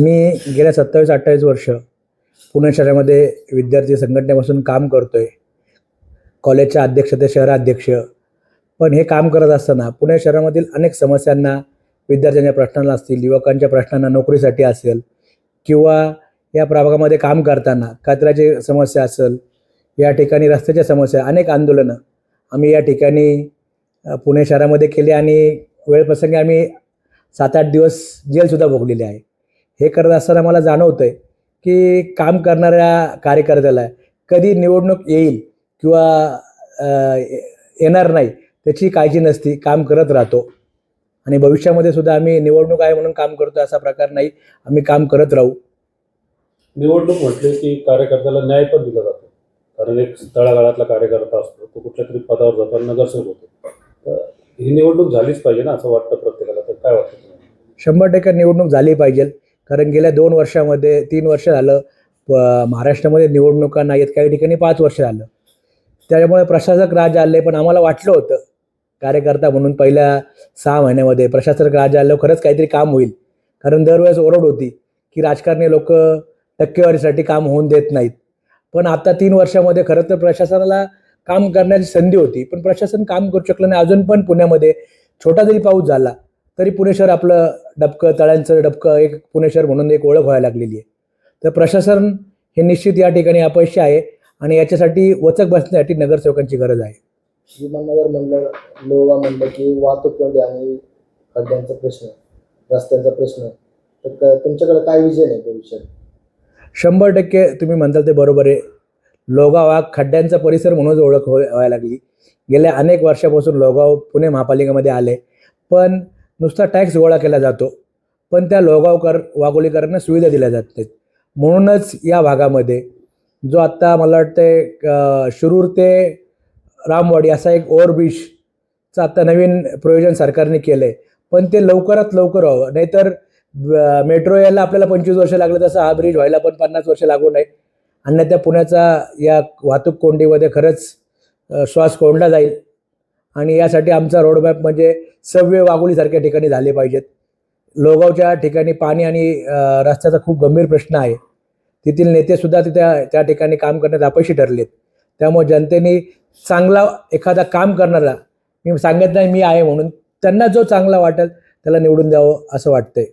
मी गेल्या सत्तावीस अठ्ठावीस वर्ष पुणे शहरामध्ये विद्यार्थी संघटनेपासून काम करतो आहे कॉलेजच्या अध्यक्ष ते शहराध्यक्ष. पण हे काम करत असताना पुणे शहरामधील अनेक समस्यांना विद्यार्थ्यांच्या प्रश्नांना असतील युवकांच्या प्रश्नांना नोकरीसाठी असेल किंवा या प्रभागामध्ये काम करताना कचऱ्याची समस्या असेल या ठिकाणी रस्त्याच्या समस्या अनेक आंदोलनं आम्ही या ठिकाणी पुणे शहरामध्ये केली आणि वेळप्रसंगी आम्ही सात आठ दिवस जेलसुद्धा भोगलेली आहे. हे करत असताना मला जाणवतं आहे की काम करणाऱ्या कार्यकर्त्याला कधी निवडणूक येईल किंवा येणार नाही त्याची काळजी नसती काम करत राहतो. आणि भविष्यामध्ये सुद्धा आम्ही निवडणूक आहे म्हणून काम करतो असा प्रकार नाही. आम्ही काम करत राहू. निवडणूक म्हटली की कार्यकर्त्याला न्याय पण दिला जातो. कारण एक तळागाळातला कार्यकर्ता असतो तो कुठल्या तरी पदावर जातो नगरसेवक होतो. तर ही निवडणूक झालीच पाहिजे ना असं वाटतं प्रत्येकाला तर काय वाटतं? शंभर टक्के निवडणूक झाली पाहिजे. कारण गेल्या दोन वर्षामध्ये तीन वर्ष झालं प- महाराष्ट्रामध्ये निवडणुका नाही आहेत काही ठिकाणी पाच वर्ष झालं. त्याच्यामुळे प्रशासक राज आले पण आम्हाला वाटलं होतं कार्यकर्ता म्हणून पहिल्या सहा महिन्यामध्ये प्रशासक राज आल्यावर खरंच काहीतरी काम होईल. कारण दरवेळेस ओरड होती की राजकारणी लोक टक्केवारीसाठी काम होऊन देत नाहीत. पण आता तीन वर्षामध्ये खरं तर प्रशासनाला काम करण्याची संधी होती पण प्रशासन काम करू शकलं नाही. अजून पण पुण्यामध्ये छोटा जरी पाऊस झाला तरी पुणे शहर आपलं डबकं तळ्यांचं डबकं एक पुणे शहर म्हणून एक ओळख व्हायला लागलेली आहे. तर प्रशासन हे निश्चित या ठिकाणी अपयशी आहे आणि याच्यासाठी वचक बसण्यासाठी नगरसेवकांची गरज आहे. विमाननगर म्हणलं लोहा म्हणलं की वाहतूक कोंडी आणि खड्ड्यांचा प्रश्न रस्त्यांचा प्रश्न तर तुमच्याकडे काय विजन आहे त्या विषयात शंभर टक्के तुम्ही म्हणताल ते बरोबर आहे. लोगाव हा खड्ड्यांचा परिसर म्हणूनच ओळख हो व्हायला लागली. गेल्या अनेक वर्षापासून लोगाव पुणे महापालिकेमध्ये आले पण नुसता टॅक्स गोळा केला जातो पण त्या लोगावकर वाघोलीकरांना सुविधा दिल्या जात नाहीत म्हणूनच या भागामध्ये जो आत्ता मला वाटते अ, शिरूर ते रामवाडी असा एक ओव्हरब्रिजचं आत्ता नवीन प्रयोजन सरकारने केलं आहे पण ते लवकरात लवकर व्हावं. नाहीतर ब- मेट्रो यायला आपल्याला पंचवीस वर्ष लागले तसं हा ब्रिज व्हायला पण पन्नास वर्ष लागू नये. अन्यथा पुण्याचा या वाहतूक कोंडीमध्ये खरंच श्वास कोंडला जाईल. आणि यासाठी आमचा रोडमॅप म्हणजे सव्य वाघोलीसारख्या ठिकाणी झाले पाहिजेत. लोगावच्या ठिकाणी पाणी आणि रस्त्याचा खूप गंभीर प्रश्न आहे. तेथील नेतेसुद्धा तिथे त्या ठिकाणी काम करण्यात अपयशी ठरलेत. त्यामुळे जनतेने चांगला एखादा काम करणारा मी सांगत नाही मी आहे म्हणून त्यांना जो चांगला वाटेल त्याला निवडून द्यावं असं वाटतंय.